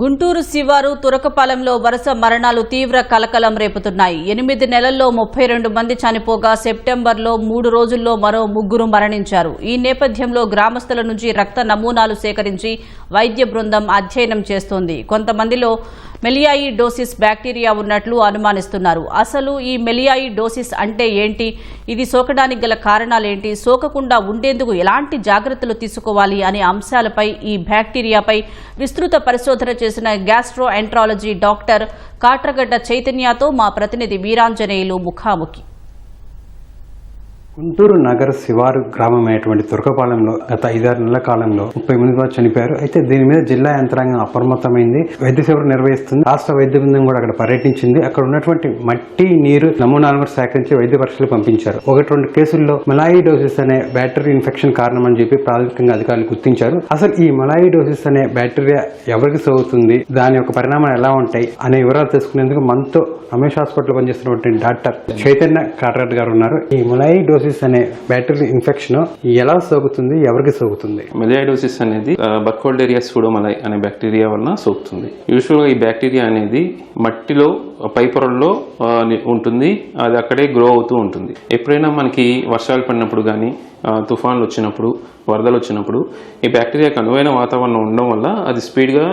గుంటూరు శివారు తురకపాలెంలో వరుస మరణాలు తీవ్ర కలకలం రేపుతున్నాయి. ఎనిమిది నెలల్లో ముప్పై రెండు మంది చనిపోగా సెప్టెంబర్లో మూడు రోజుల్లో మరో ముగ్గురు మరణించారు. ఈ నేపథ్యంలో గ్రామస్తుల నుంచి రక్త నమూనాలు సేకరించి వైద్య బృందం అధ్యయనం చేస్తోంది. కొంతమందిలో మెలియాయి డోసిస్ బ్యాక్టీరియా ఉన్నట్లు అనుమానిస్తున్నారు. అసలు ఈ మెలియాయి డోసిస్ అంటే ఏంటి? ఇది సోకడానికి గల కారణాలేంటి? సోకకుండా ఉండేందుకు ఎలాంటి జాగ్రత్తలు తీసుకోవాలి అనే అంశాలపై ఈ బ్యాక్టీరియాపై విస్తృత పరిశోధన చేసిన గ్యాస్ట్రో ఎంట్రాలజీ డాక్టర్ కాట్రగడ్డ చైతన్యతో మా ప్రతినిధి వీరాంజనేయులు ముఖాముఖి. గుంటూరు నగర శివారు గ్రామం అయినటువంటి తురకపాలెంలో గత ఐదారు నెలల కాలంలో ముప్పై మంది మంది చనిపోయారు. అయితే దీని మీద జిల్లా యంత్రాంగం అప్రమత్తమైంది. వైద్య సేవలు నిర్వహిస్తుంది. రాష్ట్ర వైద్య బృందం కూడా అక్కడ పర్యటించింది. అక్కడ ఉన్నటువంటి మట్టి నీరు నమూనాలను కూడా సేకరించి వైద్య పరీక్షలు పంపించారు. ఒకటి రెండు కేసుల్లో మలాయిడోసిస్ అనే బ్యాక్టీరియా ఇన్ఫెక్షన్ కారణం అని చెప్పి ప్రాథమికంగా అధికారులు గుర్తించారు. అసలు ఈ మలాయిడోసిస్ అనే బ్యాక్టీరియా ఎవరికి సోకుతుంది? దాని యొక్క పరిణామాలు ఎలా ఉంటాయి? అనే వివరాలు తెలుసుకునేందుకు మనతో రమేష్ హాస్పిటల్ పనిచేస్తున్నటువంటి డాక్టర్ చైతన్య కాట్రాట్ గారు ఉన్నారు. ఈ మలాయిడోసిస్ అనే బ్యాక్టీరియల్ ఇన్ఫెక్షన్ ఎలా సోకుతుంది ఎవరికి సోకుతుంది? మెలియాడోసిస్ అనేది బర్కోల్డేరియా సూడోమలై అనే బ్యాక్టీరియా వలన సోకుతుంది. యూజువల్గా ఈ బ్యాక్టీరియా అనేది మట్టిలో పై పొరల్లో ఉంటుంది. అది అక్కడే గ్రో అవుతూ ఉంటుంది. ఎప్పుడైనా మనకి వర్షాలు పడినప్పుడు కానీ తుఫాన్లు వచ్చినప్పుడు వరదలు వచ్చినప్పుడు ఈ బ్యాక్టీరియాకి అనువైన వాతావరణం ఉండడం వల్ల అది స్పీడ్గా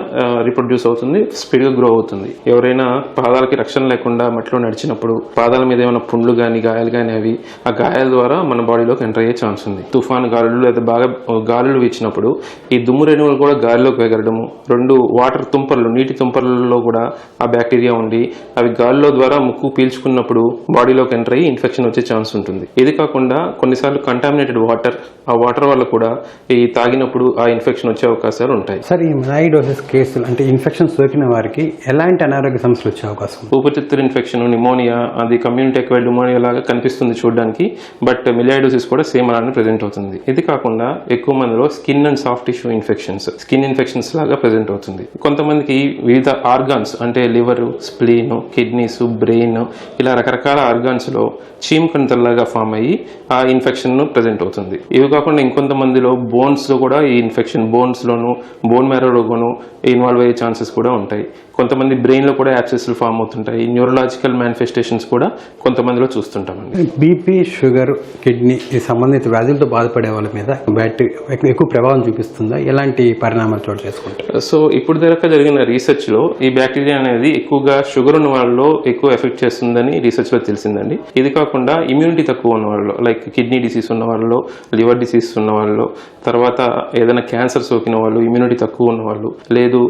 రిప్రొడ్యూస్ అవుతుంది స్పీడ్గా గ్రో అవుతుంది. ఎవరైనా పాదాలకి రక్షణ లేకుండా మట్టిలో నడిచినప్పుడు పాదాల మీద ఏమైనా పుండ్లు కానీ గాయాలు కానీ అవి ఆ గాయాల ద్వారా మన బాడీలోకి ఎంటర్ అయ్యే ఛాన్స్ ఉంది. తుఫాన్ గాలులు లేదా బాగా గాలులు వీచినప్పుడు ఈ దుమ్ము రేణువులు కూడా గాలిలోకి ఎగరడము రెండు వాటర్ తుంపర్లు నీటి తుంపర్లలో కూడా ఆ బ్యాక్టీరియా ఉండి అవి గాలిలో ద్వారా ముక్కు పీల్చుకున్నప్పుడు బాడీలోకి ఎంటర్ అయ్యి ఇన్ఫెక్షన్ వచ్చే ఛాన్స్ ఉంటుంది. ఇది కాకుండా కొన్నిసార్లు కంటామినేటెడ్ వాటర్ ఆ వాటర్ వల్ల కూడా ఈ తాగినప్పుడు ఆ ఇన్ఫెక్షన్ వచ్చే అవకాశాలు ఉంటాయి. సార్ ఈ మలాయిడోసిస్ కేసులు అంటే ఇన్ఫెక్షన్ సోకిన వారికి ఎలాంటి అనారోగ్య సమస్యలు వచ్చే అవకాశం? ఊపిరితిత్తుల ఇన్ఫెక్షన్ నిమోనియా అది కమ్యూనిటీ ఎక్వైడ్ నిమోనియా లాగా కనిపిస్తుంది చూడడానికి బట్ మిలియాడోసిస్ కూడా సేమ్ అలానే ప్రెజెంట్ అవుతుంది. ఇది కాకుండా ఎక్కువ మందిలో skin and soft tissue infections skin infections లాగా ప్రెజెంట్ అవుతుంది. కొంతమందికి వివిధ ఆర్గాన్స్ అంటే లివర్ స్ప్లీన్ కిడ్నీస్ బ్రెయిన్ ఇలా రకరకాల ఆర్గాన్స్లో చీమ్ కంతల్లాగా ఫామ్ అయ్యి ఆ ఇన్ఫెక్షన్ ప్రెజెంట్ అవుతుంది. ఇవి కాకుండా ఇంకొంతమందిలో బోన్స్లో కూడా ఈ ఇన్ఫెక్షన్ బోన్స్లోను బోన్ మ్యారోలోను ఇన్వాల్వ్ అయ్యే ఛాన్సెస్ కూడా ఉంటాయి. కొంతమంది బ్రెయిన్లో కూడా యాక్సెస్ ఫామ్ అవుతుంటాయి. న్యూరలాజికల్ మేనిఫెస్టేషన్స్ కూడా కొంతమందిలో చూస్తుంటామండి బీపీ షుగర్ కిడ్నీ ఈ సంబంధిత వ్యాధులతో బాధపడే వాళ్ళ మీద బ్యాక్టీరియా ఎక్కువ ప్రభావం చూపిస్తుందా? ఎలాంటి పరిణామాలు చోటు చేసుకుంటారు సో ఇప్పుడు దాకా జరిగిన రీసెర్చ్లో ఈ బ్యాక్టీరియా అనేది ఎక్కువగా షుగర్ ఉన్న వాళ్ళలో ఎక్కువ ఎఫెక్ట్ చేస్తుందని రీసెర్చ్లో తెలిసిందండి. ఇది కాకుండా ఇమ్యూనిటీ తక్కువ ఉన్న వాళ్ళలో లైక్ కిడ్నీ డిసీజ్ ఉన్న వాళ్ళలో లివర్ డిసీజ్ ఉన్న వాళ్ళలో తర్వాత ఏదైనా క్యాన్సర్ సోకిన వాళ్ళు ఇమ్యూనిటీ తక్కువ ఉన్న వాళ్ళు లేదు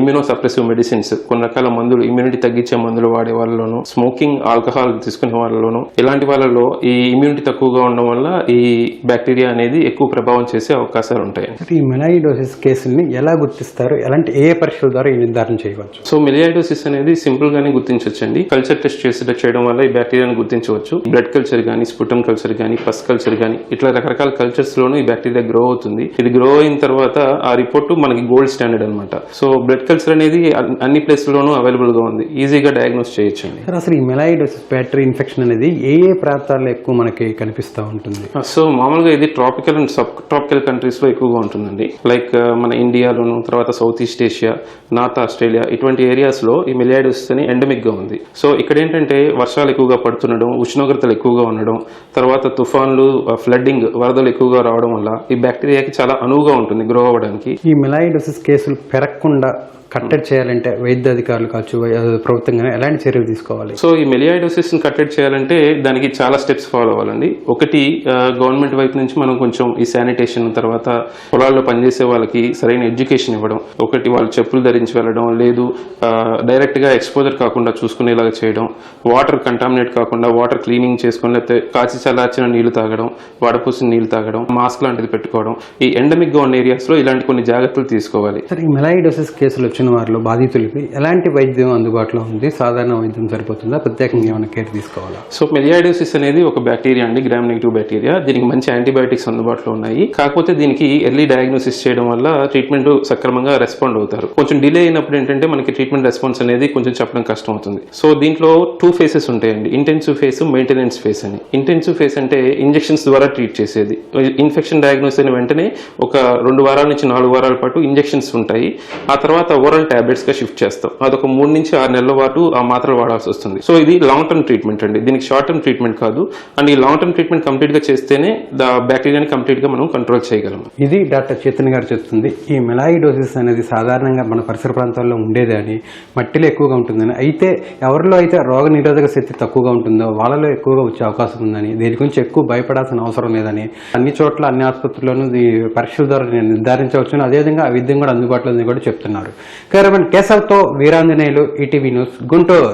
ఇమ్యూనో సప్రెసివ్ మెడిసిన్స్ కొన్ని రకాల మందులు ఇమ్యూనిటీ తగ్గించే మందులు వాడే వాళ్ళలోను స్మోకింగ్ ఆల్కహాల్ తీసుకునే వాళ్ళలోను ఇలాంటి వాళ్ళలో ఈ ఇమ్యూనిటీ తక్కువగా ఉండడం వల్ల ఈ బ్యాక్టీరియా అనేది ఎక్కువ ప్రభావం చేసే అవకాశాలు ఉంటాయి. ఈ మెలాయిడోసిస్ కేసుల్ని ఎలా గుర్తిస్తారు? ఎలాంటి ఏ పరీక్షల ద్వారా ఈ నిర్ధారణ చేయవచ్చు? సో మిలియాడోసిస్ అనేది సింపుల్ గానే గుర్తించవచ్చండి కల్చర్ టెస్ట్ చేసి చేయడం వల్ల ఈ బ్యాక్టీరియాని గుర్తించవచ్చు. బ్లడ్ కల్చర్ కానీ స్పుటం కల్చర్ కానీ పస్ కల్చర్ కానీ ఇట్లా రకరకాల కల్చర్స్ లోనూ ఈ బ్యాక్టీరియా గ్రో అవుతుంది. ఇది గ్రో అయిన తర్వాత ఆ రిపోర్ట్ మనకి గోల్డ్ స్టాండర్డ్ అన్నమాట. సో బ్లడ్ కల్చర్ అనేది అన్- అన్ని ప్లేస్లలోనూ అవైలబుల్గా ఉంది. ఈజీగా డయాగ్నోస్ చేయొచ్చండి. అసలు ఈ మెలాయిడోసిస్ బ్యాక్టీరియా ఇన్ఫెక్షన్ అనేది ఏ ఏ ప్రాంతాల్లో ఎక్కువ మనకి కనిపిస్తూ ఉంటుంది? సో మామూలుగా ఇది ట్రాపికల్ అండ్ సబ్ ట్రాపికల్ కంట్రీస్లో ఎక్కువగా ఉంటుందండి. లైక్ మన ఇండియాలోను తర్వాత south east Asia north Australia ఇటువంటి ఏరియాస్లో ఈ మిలియాడోసిస్ అని ఎండమిక్గా ఉంది. సో ఇక్కడ ఏంటంటే వర్షాలు ఎక్కువగా పడుతుండడం ఉష్ణోగ్రతలు ఎక్కువగా ఉండడం తర్వాత తుఫాన్లు ఫ్లడ్డింగ్ వరదలు ఎక్కువగా రావడం వల్ల ఈ బ్యాక్టీరియాకి చాలా అనువుగా ఉంటుంది గ్రో అవ్వడానికి. ఈ మెలాయిడోసిస్ కేసులు పెరగకుండా కట్టడి చేయాలంటే వైద్య అధికారులు కావచ్చు ప్రభుత్వం కానీ ఎలాంటి చర్యలు తీసుకోవాలి? సో ఈ మెలియాడోసిస్ని కట్టడి చేయాలంటే దానికి చాలా స్టెప్స్ ఫాలో అవ్వాలండి. ఒకటి గవర్నమెంట్ వైపు నుంచి మనం కొంచెం ఈ శానిటేషన్ తర్వాత పొలాల్లో పనిచేసే వాళ్ళకి సరైన ఎడ్యుకేషన్ ఇవ్వడం ఒకటి వాళ్ళు చెప్పులు ధరించి వెళ్ళడం లేదు డైరెక్ట్గా ఎక్స్పోజర్ కాకుండా చూసుకునేలాగా చేయడం వాటర్ కంటామినేట్ కాకుండా వాటర్ క్లీనింగ్ చేసుకొని లేకపోతే కాచి చల్లార్చిన నీళ్ళు తాగడం వడపోసిన నీళ్ళు తాగడం మాస్క్ లాంటిది పెట్టుకోవడం ఈ ఎండమిక్గా ఉన్న ఏరియాస్లో ఇలాంటి కొన్ని జాగ్రత్తలు తీసుకోవాలి. సార్ ఈ మెలాయిడోసిస్ కేసులు వచ్చిన వారిలో బాధితులకి ఎలాంటి వైద్యం అందుబాటులో ఉంది? సాధారణ వైద్యం సరిపోతుందా? ప్రత్యేకంగా ఏమైనా కేర్ తీసుకోవాలా? సో మెలియాడోసిస్ అనేది ఒక బ్యాక్టీరియా అండి గ్రామ్ నెగిటివ్ బ్యాక్టీరియా దీనికి మంచి యాంటీబయాటిక్స్ అందుబాటులో ఉన్నాయి. కాకపోతే దీనికి ఎర్లీ డయాగ్నోసిస్ చేయడం వల్ల ట్రీట్మెంట్ సక్రమంగా రెస్పాండ్ అవుతారు. కొంచెం డిలే అయినప్పుడు ఏంటంటే మనకి ట్రీట్మెంట్ రెస్పాన్స్ అనేది కొంచెం చెప్పడం కష్టం అవుతుంది. సో దీంట్లో టూ ఫేసెస్ ఉంటాయండి. ఇంటెన్సివ్ ఫేస్ మెయింటెనెన్స్ ఫేస్ అని. ఇంటెన్సివ్ ఫేస్ అంటే ఇంజెక్షన్స్ ద్వారా ట్రీట్ చేసేది. ఇన్ఫెక్షన్ డయాగ్నోస్ అయిన వెంటనే ఒక రెండు వారాల నుంచి నాలుగు వారాల పాటు ఇంజెక్షన్స్ ఉంటాయి. ఆ తర్వాత ఓరల్ టాబ్లెట్స్గా షిఫ్ట్ చేస్తాం. అదొక మూడు నుంచి ఆరు నెలల పాటు ఆ మాత్రలు వాడాల్సి వస్తుంది. సో ఇది లాంగ్ టర్మ్ ట్రీట్మెంట్ అండి. దీనికి షార్ట్ టర్మ్ ట్రీట్మెంట్ కాదు. అండ్ ఈ లాంగ్ టర్మ్ ట్రీట్మెంట్ కంప్లీట్గా చేస్తేనే బ్యాక్టీరియాని కంప్లీట్గా మనం కంట్రోల్ చేయగలం. ఇది డాక్టర్ చైతన్య గారు చెప్తుంది. ఈ మెలాయిడోసిస్ అనేది సాధారణంగా మన పరిసర ప్రాంతాల్లో ఉండేది అని మట్టిలో ఎక్కువగా ఉంటుందని. అయితే ఎవరిలో అయితే రోగ నిరోధక శక్తి తక్కువగా ఉంటుందో వాళ్ళలో ఎక్కువగా వచ్చే అవకాశం ఉందని దీని గురించి ఎక్కువ భయపడాల్సిన అవసరం లేదని అన్ని చోట్ల అన్ని ఆసుపత్రుల్లోనూ పరీక్షల ద్వారా నిర్ధారించవచ్చు అదేవిధంగా ఆ విద్యం కూడా అందుబాటులో ఉందని కూడా చెప్తున్నారు. కేరమన్ కేశవ్తో వీరాంజనేయులు ఈటీవీ న్యూస్ గుంటూరు.